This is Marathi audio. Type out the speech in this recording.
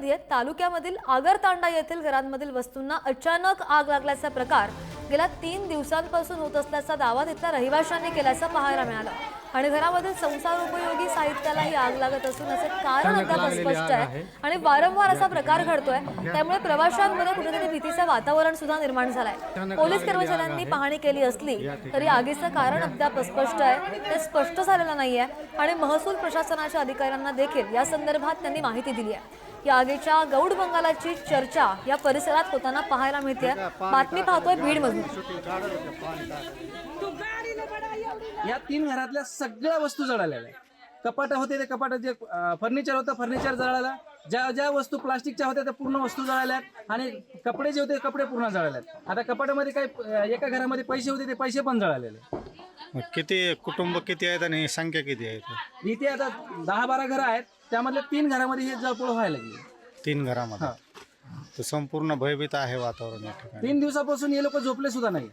मध्ये तालुक्यामधील आगरतांडा येथील घरांमधील वस्तूंना अचानक आग लागल्याचा प्रकार गेल्या तीन दिवसांपासून होत असल्याचा दावा तिथल्या रहिवाशांनी केल्याचं पाहायला मिळालं. आणि घरामधील संसार उपयोगी साहित्यालाही आग लागत असून याचे कारण अद्याप अस्पष्ट आहे आणि वारंवार असा प्रकार घडतोय. त्यामुळे प्रवाशांमध्ये कुठेतरी भीतीचं वातावरण सुद्धा निर्माण झालंय. पोलीस कर्मचाऱ्यांनी पाहणी केली असली तरी आगीचं कारण अद्याप अस्पष्ट आहे. ते स्पष्ट झालेलं नाहीये आणि महसूल प्रशासनाच्या अधिकाऱ्यांना देखील या संदर्भात त्यांनी माहिती दिली आहे. या आगीच्या गौड बंगालाची चर्चा या परिसरात होताना पाहायला मिळते. बातमी पाहतोय बीडमधून या तीन घरातल्या सगळ्या वस्तू जळालेल्या आहेत. कपाट होते ते कपाट जे फर्निचर होतं फर्निचर जळालं. ज्या ज्या वस्तू प्लास्टिकच्या होत्या त्या पूर्ण वस्तू जळाल्या आहेत. आणि कपडे जे होते कपडे पूर्ण जळाले आहेत. आता कपाटामध्ये काही एका घरामध्ये पैसे होते ते पैसे पण जळालेले किती कुटुंब किती आहेत आणि संख्या किती आहेत इथे आता दहा बारा घरं आहेत. त्यामधल्या तीन घरामध्ये हे जळपोळ व्हायला लागली. तीन घरामध्ये. तर संपूर्ण भयभीत आहे वातावरण या ठिकाणी. तीन दिवसापासून हे लोक झोपले सुद्धा नाही